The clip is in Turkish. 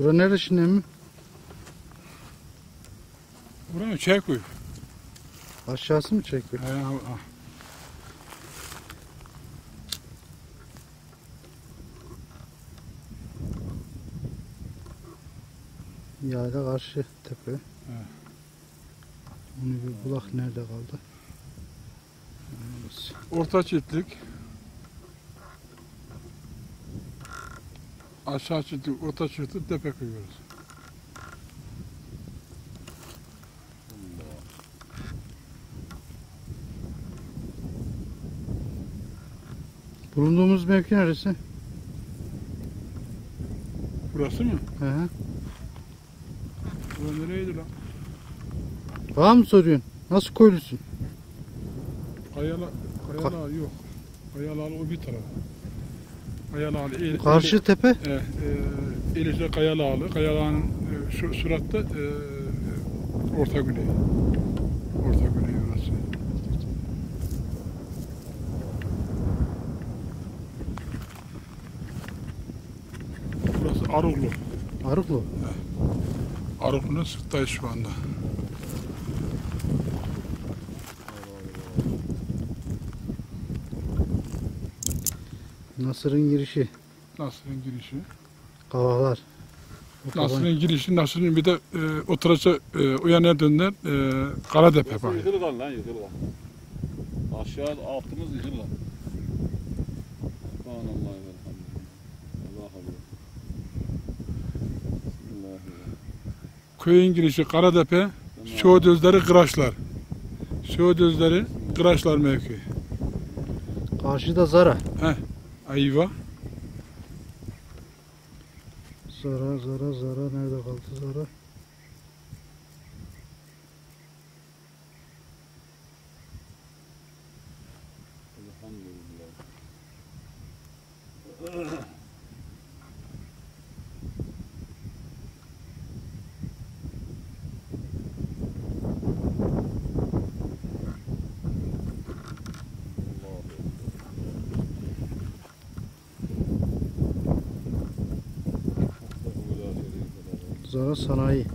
Bura nerede şimdi mi? Buranın çay koy. Aşağısı mı çekiyor? He, ha. Yayla karşı tepe. Evet. Onu bir bulak nerede kaldı? Orta çiftlik. Aşağı çiftlik, orta çiftlik, tepe koyuyoruz. Bulunduğumuz mevki neresi? Burası mı? Hı hı. Burası nereydi lan? Bana mı soruyorsun? Nasıl koyulusun? Kayala, Kayala yok. Kayala o bir taraf. Kayala el, Karşı tepe. E, e, Elif'le Kayalağlı. Kayalağ'ın e, şu suratta e, Orta Güney. Orta Güney orası. Burası Aruklu. Arıklı. Aruklu'nun sırttayız şu anda. Nasır'ın girişi. Nasır'ın girişi. Kavaklar. Nasır'ın girişi, Nasır'ın bir de e, oturacak e, uyanır döner e, Karadepe Burası var. yıkılgan lan yıkılgan. Aşağı altımız yıkılgan. Subhanallah ve elhamdülillah. Allah. Köyün girişi Karadepe, Çoğu düzleri Kıraçlar. Çoğu düzleri Kıraçlar mevki. Karşıda Zara. Ayva. Zara, Zara, Zara. Nerede kaldı Zara? Elhamdülillah. Zara sanayi.